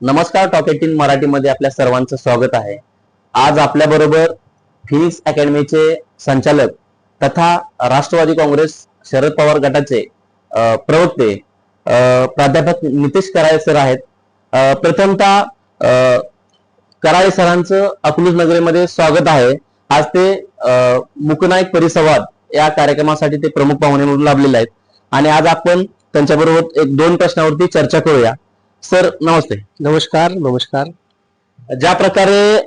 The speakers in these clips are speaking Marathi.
नमस्कार टॉक एटीन मराठीमध्ये आपल्या सर्वांचं स्वागत आहे. आज आपल्या बरोबर फिनिक्स अकॅडमीचे संचालक तथा राष्ट्रवादी काँग्रेस शरद पवार गटाचे प्रवक्ते प्राध्यापक नितेश कराळे सर आहेत. प्रथमतः कराळे सरांचं अकलूज नगरीमध्ये स्वागत आहे. आज ते मुकनायक परिसंवाद या कार्यक्रमासाठी ते प्रमुख पाहुणे म्हणून लाभलेले आहेत. आणि आज आपण त्यांच्याबरोबर एक दोन प्रश्नावरती चर्चा करूया. सर नमस्ते. नमस्कार नमस्कार. ज्या प्रकारे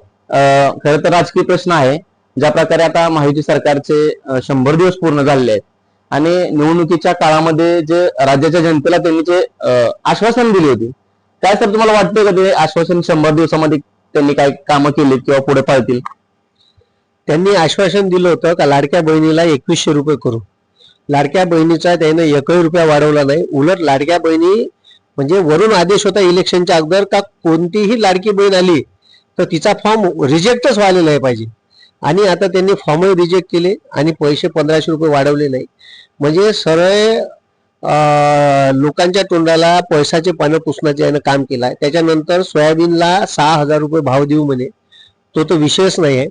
खर तर राजकीय प्रश्न आहे ज्या प्रकारे आता माहिती सरकारचे शंभर दिवस पूर्ण झालेले आहेत आणि निवडणुकीच्या काळामध्ये जे राज्याच्या जनतेला त्यांनी जे आश्वासन दिली होती काय सर तुम्हाला वाटतं का ते आश्वासन शंभर दिवसामध्ये त्यांनी काय कामं केली किंवा पुढे पाळतील? त्यांनी आश्वासन दिलं होतं का लाडक्या बहिणीला एकवीसशे रुपये करू. लाडक्या बहिणीचा त्याने एकही रुपया वाढवला नाही. उलट लाडक्या बहिणी म्हणजे वरून आदेश होता इलेक्शनच्या अगोदर का कोणतीही लाडकी बहीण आली तर तिचा फॉर्म रिजेक्टच व्हायला नाही पाहिजे. आणि आता त्यांनी फॉर्मही रिजेक्ट केले आणि पैसे पंधराशे रुपये वाढवले नाही. म्हणजे सरळ लोकांच्या तोंडाला पैशाचे पानं पुसण्याचे यानं काम केलं आहे. त्याच्यानंतर सोयाबीनला सहा हजार रुपये भाव देऊ म्हणे. तो तर विषयच नाही आहे.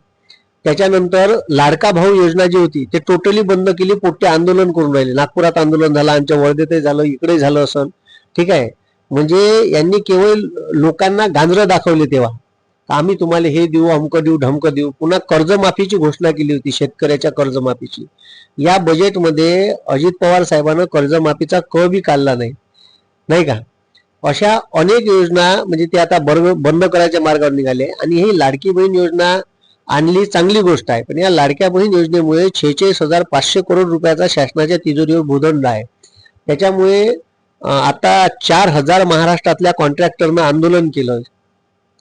त्याच्यानंतर लाडका भाऊ योजना जी होती ते टोटली बंद केली पोट्टे आंदोलन करून राहिले. नागपुरात आंदोलन झालं आमच्या वर्धेतही झालं इकडे झालं असं. ठीक आहे. म्हणजे यांनी केवळ लोकांना गांजरं दाखवले तेव्हा. आम्ही तुम्हाला हे देऊ अमकं देऊ ढमकं देऊ. पुन्हा कर्जमाफीची घोषणा केली होती शेतकऱ्याच्या कर्जमाफीची. या बजेटमध्ये अजित पवार साहेबांना कर्जमाफीचा क बी काढला नाही. नाही का? अशा अनेक योजना म्हणजे ते आता बर्ग बंद करायच्या मार्गावर निघाले. आणि ही लाडकी बहीण योजना आणली चांगली गोष्ट आहे. पण या लाडक्या बहीण योजनेमुळे छेचाळीस हजार पाचशे करोड रुपयाचा शासनाच्या तिजोरीवर भूदंड आहे. त्याच्यामुळे आता चार हजार महाराष्ट्रातल्या कॉन्ट्रॅक्टरनं आंदोलन केलं.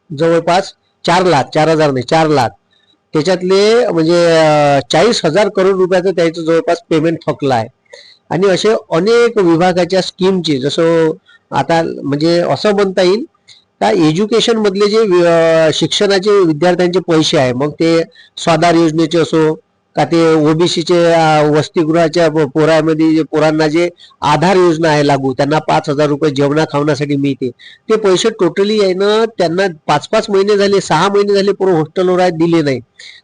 जवळपास चार लाख चार हजार नाही चार लाख. त्याच्यातले म्हणजे चाळीस हजार करोड रुपयाचं त्याचं जवळपास पेमेंट थकलं आहे आणि असे अनेक विभागाच्या स्कीमचे जसं आता म्हणजे असं म्हणता येईल का एज्युकेशन मधले जे वि- शिक्षणाचे विद्यार्थ्यांचे पैसे आहे मग ते स्वाधार योजनेचे असो का ते ओबीसीचे वसतिगृहाच्या पोरामध्ये जे पोरांना जे आधार योजना आहे लागू त्यांना पाच हजार रुपये जेवणा खावण्यासाठी मिळते. ते पैसे टोटली आहे ना त्यांना पाच पाच महिने झाले सहा महिने झाले पूर्ण हॉस्टेलवर आहे दिले नाही.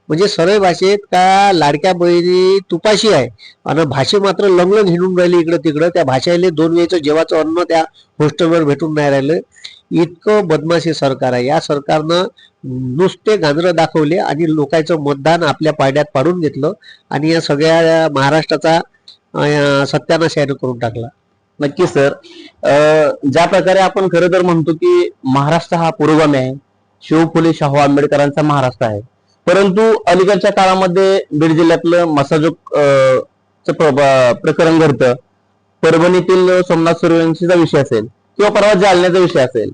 म्हणजे सरळ भाषेत का लाडक्या बहिणी तुपाशी आहे. आणि भाषे मात्र लंगलन हिंडून राहिली इकडं तिकडं त्या भाषेले दोन वेळचं जेवाचं अन्न त्या हॉस्टेलवर भेटून नाही राहिलं. इतकं बदमाशी सरकार आहे. या सरकारनं नुसते गांजरं दाखवले आणि लोकांचं मतदान आपल्या पाड्यात पाडून घेतलं आणि या सगळ्या महाराष्ट्राचा सत्यानाश यानं करून टाकला. नक्की सर. ज्या प्रकारे आपण खरं तर म्हणतो की महाराष्ट्र हा पुरोगामी आहे. शिव फुले शाहू आंबेडकरांचा महाराष्ट्र आहे. परंतु अलीकडच्या काळामध्ये बीड जिल्ह्यातलं मसाजोग प्र- प्रकरण घडतं. परभणीतील सोमनाथ सूर्यवंशीचा विषय असेल किंवा परवा जालन्याचा विषय असेल.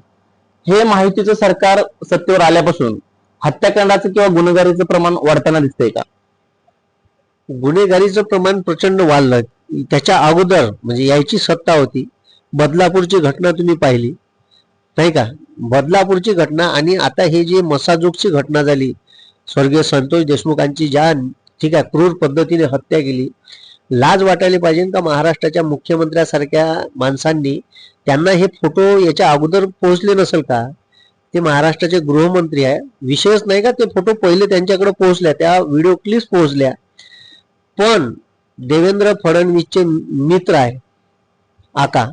हे माहितीचं सरकार सत्तेवर आल्यापासून हत्याकांडाचं किंवा गुन्हेगारीचं प्रमाण वाढताना दिसतंय का? गुन्हेगारीचं प्रमाण प्रचंड वाढलं. त्याच्या अगोदर म्हणजे यायची सत्ता होती. बदलापूरची घटना तुम्ही पाहिली. नाही का? बदलापूरची घटना आणि आता हे जे मसाजोगची घटना झाली स्वर्गीय संतोष देशमुखांची ज्या ठीक आहे क्रूर पद्धतीने हत्या केली लाज वाटायला पाहिजे का महाराष्ट्राच्या मुख्यमंत्र्यासारख्या माणसांनी त्यांना हे फोटो याच्या अगोदर पोहोचले नसेल का? ते महाराष्ट्राचे गृहमंत्री आहे. विषयच नाही का ते फोटो पहिले त्यांच्याकडे पोहोचल्या त्या व्हिडिओ क्लिप्स पोहोचल्या. पण देवेंद्र फडणवीसचे मित्र आहे आका.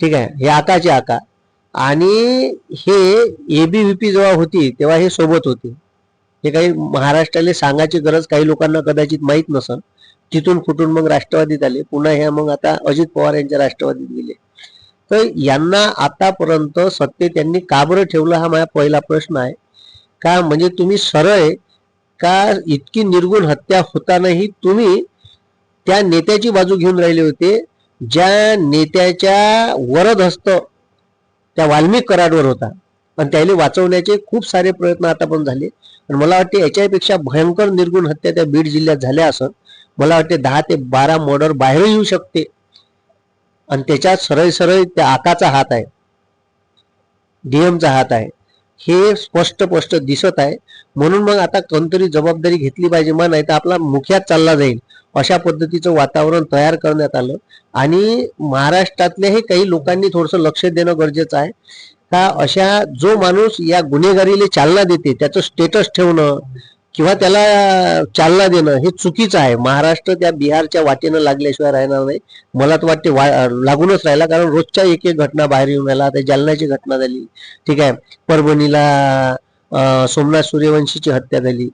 ठीक आहे हे आकाचे आका. आणि हे एबीव्हीपी जेव्हा होती तेव्हा हे सोबत होते. हे काही महाराष्ट्राला सांगायची गरज काही लोकांना कदाचित माहीत नसं तिथून फुटून मग राष्ट्रवादीत आले. पुन्हा ह्या मग आता अजित पवार यांच्या राष्ट्रवादीत गेले. तर यांना आतापर्यंत सत्य त्यांनी का बरं ठेवलं हा माझा पहिला प्रश्न आहे. का म्हणजे तुम्ही सरळ का इतकी निर्गुण हत्या होतानाही तुम्ही त्या नेत्याची बाजू घेऊन राहिले होते ज्या नेत्याच्या वरद हस्त त्या वाल्मिक कराडवर होता. आणि त्याला वाचवण्याचे खूप सारे प्रयत्न आता पण झाले. आणि मला वाटते याच्यापेक्षा भयंकर निर्गुण हत्या त्या बीड जिल्ह्यात झाल्या असत मला वाटते दहा ते बारा मर्डर बाहेर येऊ शकते. आणि त्याच्यात सरळ सरळ त्या आकाचा हात आहे. डीएमचा हात आहे. हे स्पष्ट स्पष्ट दिसत आहे. म्हणून मग आता कोणतरी जबाबदारी घेतली पाहिजे मग नाही तर आपला मुख्यात चालला जाईल. अशा पद्धतीचं वातावरण तयार करण्यात आलं. आणि महाराष्ट्रातल्याही काही लोकांनी थोडंसं लक्ष देणं गरजेचं आहे. का अशा जो माणूस या गुन्हेगारीला चालना देते त्याचं स्टेटस ठेवणं किंवा त्याला चालना देणं हे चुकीचं आहे. महाराष्ट्र त्या बिहारच्या वाटेनं लागल्याशिवाय राहणार नाही. मला तर वाटते वा लागूनच राहिला. कारण रोजच्या एक एक घटना बाहेर येऊन राहिला. आता जालन्याची घटना झाली. ठीक आहे. परभणीला सोमनाथ सूर्यवंशीची हत्या झाली.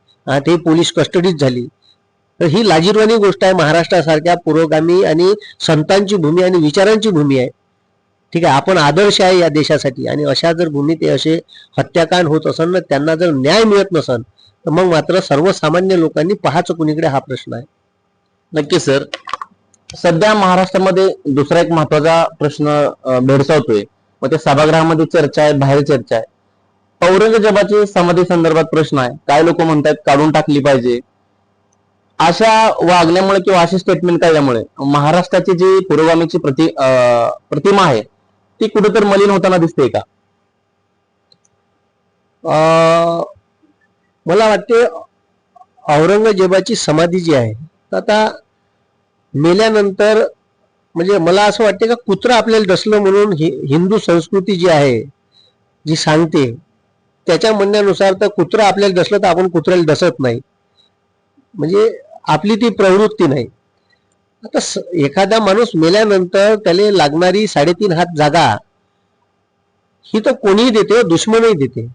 ते पोलीस कस्टडीत झाली. तर ही लाजीरवाणी गोष्ट आहे महाराष्ट्रासारख्या पुरोगामी आणि संतांची भूमी आणि विचारांची भूमी आहे. ठीक आहे. आपण आदर्श आहे या देशासाठी. आणि अशा जर भूमीत असे हत्याकांड होत असन ना त्यांना जर न्याय मिळत नसन तर मग मात्र सर्वसामान्य लोकांनी पाहायचं कुणीकडे हा प्रश्न आहे. नक्की सर सध्या महाराष्ट्रामध्ये दुसरा एक महत्त्वाचा प्रश्न भेडसावतोय. मग ते सभागृहामध्ये चर्चा आहे बाहेर चर्चा आहे. औरंगजेबाची समाधी संदर्भात प्रश्न आहे. काय लोक म्हणतात काढून टाकली पाहिजे. अशा वागण्यामुळे किंवा अशी स्टेटमेंट काढल्यामुळे महाराष्ट्राची जी पुरोगामीची प्रति अं, प्रतिमा आहे ती कुठेतरी मलिन होताना दिसते का? मला वाटते औरंगजेबाची समाधी जी आहे तर आता मेल्यानंतर म्हणजे मला असं वाटते का कुत्रा आपल्याला डसलं म्हणून हि- हिंदू संस्कृती जी आहे जी सांगते त्याच्या म्हणण्यानुसार तर कुत्रा आपल्याला डसलं तर आपण कुत्र्याला डसत नाही. म्हणजे आपली ती प्रवृत्ती नाही. आता एखादा माणूस मेल्यानंतर त्याला लागणारी साडेतीन हात जागा ही तर कोणीही देते दुश्मनही देते.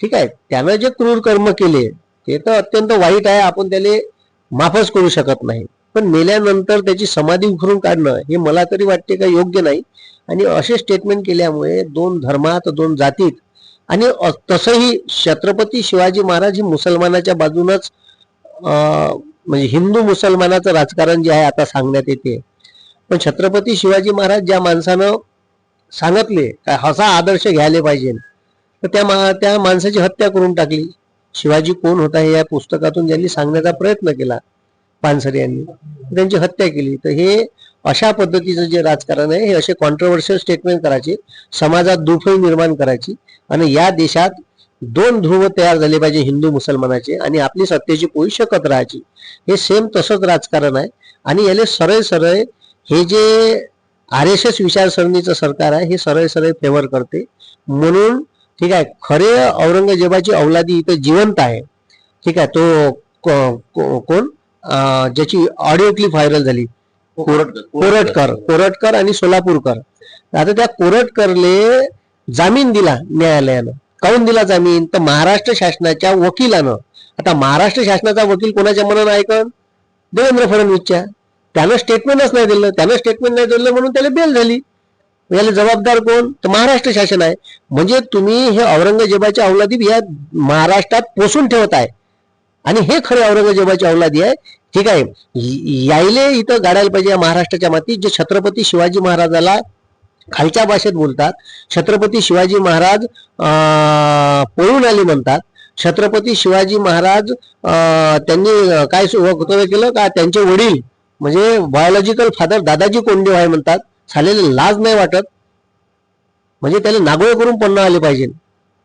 ठीक आहे. त्यानं जे क्रूर कर्म केले ते तर अत्यंत वाईट आहे. आपण त्याला माफच करू शकत नाही. पण मेल्यानंतर त्याची समाधी उखरून काढणं हे मला तरी वाटते का योग्य नाही. आणि असे स्टेटमेंट केल्यामुळे दोन धर्मात दोन जातीत आणि तसंही छत्रपती शिवाजी महाराज हे मुसलमानाच्या बाजूनच म्हणजे हिंदू मुसलमानाचं राजकारण जे आहे आता सांगण्यात येते. पण छत्रपती शिवाजी महाराज ज्या माणसानं सांगितले काय असा आदर्श घ्यायला पाहिजे. तर त्या मा त्या माणसाची हत्या करून टाकली. शिवाजी कोण होता हे या पुस्तकातून ज्यांनी सांगण्याचा प्रयत्न केला पानसरे यांनी त्यांची हत्या केली. तर हे अशा पद्धतीचं जे राजकारण आहे हे असे कॉन्ट्रोवर्शियल स्टेटमेंट करायचे समाजात दुफळी निर्माण करायची आणि या देशात दोन ध्रुव तयार झाले पाहिजे हिंदू मुसलमानाचे आणि आपली सत्तेची पोळी शकत राहायची. हे सेम तसंच राजकारण आहे. आणि याले सरळ सरळ हे जे आर एस एस विचारसरणीचं सरकार आहे हे सरळ सरळ फेवर करते. म्हणून ठीक आहे? खरे औरंगजेबाची औलादी इथं जिवंत आहे. ठीक आहे? तो कोण? ज्याची ऑडिओ क्लिप व्हायरल झाली. कोरटकर कोरटकर. आणि सोलापूरकर. आता त्या कोरटकरले जामीन दिला न्यायालयानं. काऊन दिला जामीन? तर महाराष्ट्र शासनाच्या वकिलानं. आता महाराष्ट्र शासनाचा वकील कोणाच्या मनानं ऐकन? देवेंद्र फडणवीसच्या. त्यानं स्टेटमेंटच नाही दिलं. त्यानं स्टेटमेंट नाही दिलं म्हणून त्याला बेल झाली. याला जबाबदार कोण? तर महाराष्ट्र शासन आहे. म्हणजे तुम्ही हे औरंगजेबाच्या औलादी या महाराष्ट्रात पोसून ठेवत आहे. आणि हे खरे औरंगजेबाची औलादी आहे. ठीक आहे. यायले इथं गाडायला पाहिजे या महाराष्ट्राच्या मातीत जे छत्रपती शिवाजी महाराजाला खालच्या भाषेत बोलतात. छत्रपती शिवाजी महाराज पळून आले म्हणतात. छत्रपती शिवाजी महाराज त्यांनी काय सु- वक्तव्य केलं? का त्यांचे वडील म्हणजे बायोलॉजिकल फादर दादाजी कोंडे आहे म्हणतात. झालेले लाज नाही वाटत. म्हणजे त्याला नागोळ करून पन्ना आले पाहिजे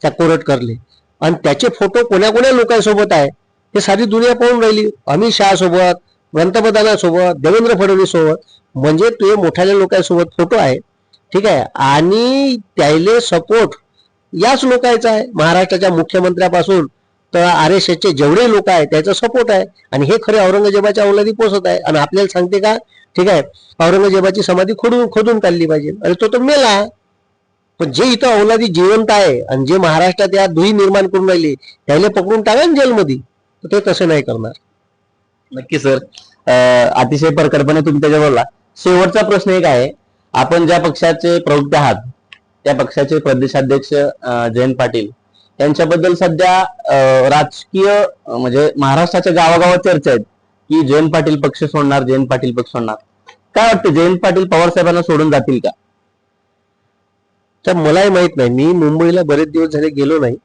त्या कोरटकरले. आणि त्याचे फोटो कोण्या कोण्या लोकांसोबत आहे? हे सारी दुनिया पाहून राहिली. अमित शहासोबत पंतप्रधानासोबत देवेंद्र फडणवीस सोबत म्हणजे ते मोठ्या लोकांसोबत फोटो आहे. ठीक आहे? आणि त्याले सपोर्ट याच लोकांचा आहे. महाराष्ट्राच्या मुख्यमंत्र्यापासून तर आर एस एसचे जेवढे लोक आहेत त्याचा सपोर्ट आहे. आणि हे खरे औरंगजेबाच्या अवलादी पोचत आहे. आणि आपल्याला सांगते का? ठीक आहे? औरंगजेबाची समाधी खोडून खोदून काढली पाहिजे. अरे तो तर मेला. पण जे इथं औलादी जिवंत आहे आणि जे महाराष्ट्रात या दुही निर्माण करून राहिले त्याला पकडून टाका ना जेलमध्ये. तर ते तसं नाही करणार. नक्की सर. अतिशय परकडपणे तुम्ही त्याच्या बोलला. शेवटचा प्रश्न एक आहे. आपण ज्या पक्षाचे प्रवक्ते आहात त्या पक्षाचे प्रदेशाध्यक्ष जयंत पाटील यांच्याबद्दल सध्या राजकीय म्हणजे महाराष्ट्राच्या गावागावात चर्चा आहेत. की जयंत पाटील पक्ष सोडणार जयंत पाटील पक्ष सोडणार. काय वाटतं जयंत पाटील पवार साहेबांना सोडून जातील का? तर मलाही माहीत नाही. मी मुंबईला बरेच दिवस झाले गेलो नाही.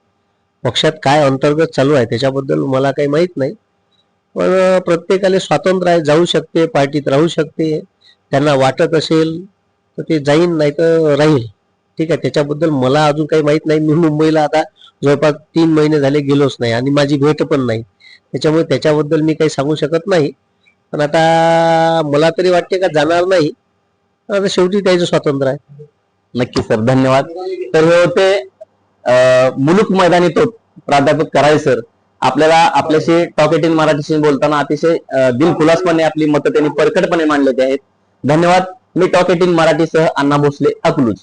पक्षात काय अंतर्गत चालू आहे त्याच्याबद्दल मला काही माहीत नाही. पण प्रत्येकाला स्वातंत्र्य आहे जाऊ शकते पार्टीत राहू शकते. त्यांना वाटत असेल तर ते जाईन नाही तर राहील. ठीक आहे त्याच्याबद्दल मला अजून काही माहीत नाही. मी मुंबईला आता जवळपास तीन महिने झाले गेलोच नाही आणि माझी भेट पण नाही. त्याच्यामुळे त्याच्याबद्दल मी काही सांगू शकत नाही. पण आता मला तरी वाटते का जाणार नाही. आता शेवटी त्याचं स्वातंत्र्य आहे. नक्की सर धन्यवाद. तर हे होते अं, मुलुक मैदानी तो प्राध्यापक कराळे सर. आपल्याला आपल्याशी टॉक एटीन मराठीशी बोलताना अतिशय अं, दिलखुलासपणे आपली मतं त्यांनी परखडपणे मांडलेली आहेत. धन्यवाद. मी टॉक एटीन मराठीसह अण्णा भोसले अकलूज.